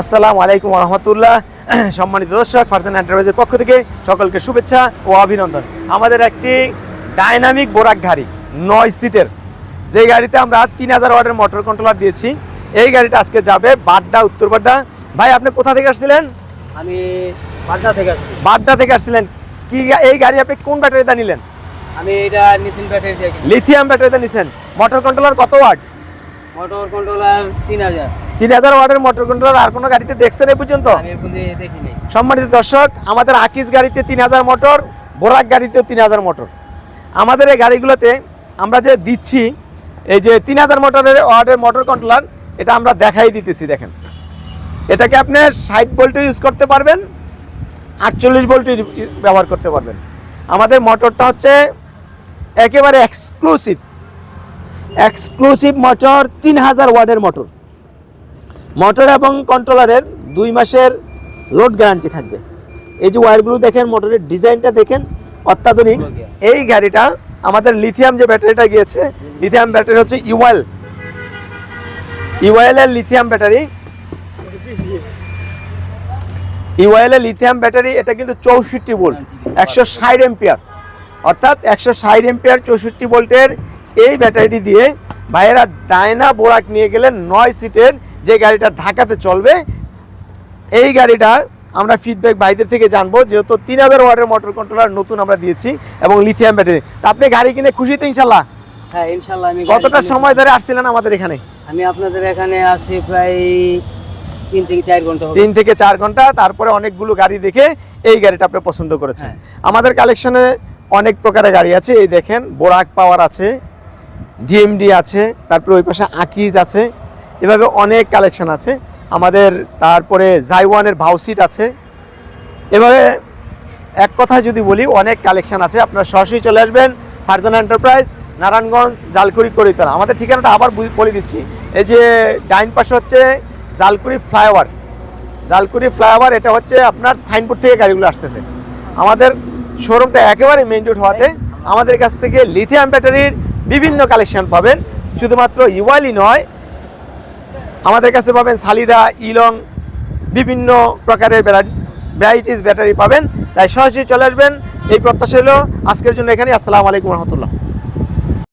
আসসালামু আলাইকুম রহমতুল্লাহ। সম্মানিত দর্শক ফারজান এন্টারপ্রাইজের পক্ষ থেকে সকলকে শুভেচ্ছা ও অভিনন্দন। আমাদের একটি ডাইনামিক বোরাক গাড়ি নয় সিটের যে গাড়িতে আমরা তিন হাজার ওয়াটের মোটর কন্ট্রোলার দিয়েছি এই গাড়িটা আজকে যাবে বাড্ডা উত্তর বাড্ডা। ভাই আপনি কোথা থেকে আসছিলেন? আমি পাটনা থেকে আসছি। বাড্ডা থেকে আসছিলেন। কি এই গাড়ি আপনি কোন ব্যাটারিতে নিলেন? আমি এটা নিতিন ব্যাটারি থেকে লিথিয়াম ব্যাটারিতে নিছেন। মোটর কন্ট্রোলার কত ওয়াট? মোটর কন্ট্রোলার তিন হাজার। তিন হাজার ওয়াটের মোটর কন্ট্রোলার আর কোনো গাড়িতে দেখছেন এই পর্যন্ত? সম্মানিত দর্শক আমাদের আকিস গাড়িতে তিন হাজার মোটর বোরাক গাড়িতেও তিন হাজার মোটর আমাদের এই গাড়িগুলোতে আমরা যে দিচ্ছি এই যে তিন হাজার মোটরের ওয়ার্ডের মোটর কন্ট্রোলার এটা আমরা দেখাই দিতেছি দেখেন। এটাকে আপনি ষাট ভোল্টে ইউজ করতে পারবেন আটচল্লিশ ভোল্টে ব্যবহার করতে পারবেন। আমাদের মোটরটা হচ্ছে একেবারে এক্সক্লুসিভ এক্সক্লুসিভ মোটর তিন হাজার ওয়ার্ডের মোটর মোটর এবং কন্ট্রোলারের দুই মাসের লোড গ্যারান্টি থাকবে। এই যে ওয়্যারগুলো দেখেন মোটরের ডিজাইনটা দেখেন অত্যাধুনিক। এই গাড়িটা আমাদের লিথিয়াম যে ব্যাটারিটা গিয়েছে লিথিয়াম ব্যাটারি হচ্ছে ইওয়েল ইওয়েলের লিথিয়াম ব্যাটারি। ইওয়েলের লিথিয়াম ব্যাটারি এটা কিন্তু চৌষট্টি ভোল্ট একশো ষাট এম্পিয়ার অর্থাৎ একশো ষাট এম্পিয়ার চৌষট্টি ভোল্টের এই ব্যাটারিটি দিয়ে ভাইয়েরা ডায়না বোরাক নিয়ে গেলেন নয় সিটের যে গাড়িটা ঢাকাতে চলবে এই গাড়িটার আমরা ফিডব্যাক ভাইদের থেকে জানব যেহেতু তিন হাজার ওয়াটের মোটর কন্ট্রোলার নতুন আমরা দিয়েছি এবং লিথিয়াম ব্যাটারি তা আপনি গাড়ি কিনে খুশি তো ইনশাল্লাহ? হ্যাঁ ইনশাল্লাহ আমি কতটা সময় ধরে আসছিলেন আমাদের এখানে? আমি আপনাদের এখানে আসছি প্রায় তিন থেকে চার ঘণ্টা তিন থেকে চার ঘণ্টা তারপরে অনেকগুলো গাড়ি দেখে এই গাড়িটা আপনি পছন্দ করেছেন। হ্যাঁ। আমাদের কালেকশনে অনেক প্রকারের গাড়ি আছে এই দেখেন বোরাক পাওয়ার আছে জিএমডি আছে তারপরে ওই পাশে আকিজ আছে। এভাবে অনেক কালেকশন আছে। আমাদের তারপরে জাইওয়ানের ভাউসিট আছে। এভাবে এক কথায় যদি বলি, অনেক কালেকশন আছে। আপনারা সরাসরি চলে আসবেন ফারজানা এন্টারপ্রাইজ নারায়ণগঞ্জ, জালকুড়ি, করিতলা। আমাদের ঠিকানাটা আবার বলে দিচ্ছি। এই যে ডাইন পাশে হচ্ছে জালকুড়ি ফ্লাইওভার। জালকুড়ি ফ্লাইওভার, এটা হচ্ছে আপনার সাইনবোর্ড থেকে গাড়িগুলো আসতেছে। আমাদের শোরুমটা একেবারে মেইন রোড হওয়াতে আমাদের কাছ থেকে লিথিয়াম ব্যাটারির বিভিন্ন কালেকশন পাবেন। শুধুমাত্র ইওয়ালি নয় আমাদের কাছে পাবেন সালিদা, ইলং, বিভিন্ন প্রকারের ভ্যারাইটিস ব্যাটারি পাবেন। তাই সরাসরি চলে আসবেন। এই প্রত্যাশা হলো আজকের জন্য এখানে আসসালামু আলাইকুম রহমতুল্লাহ।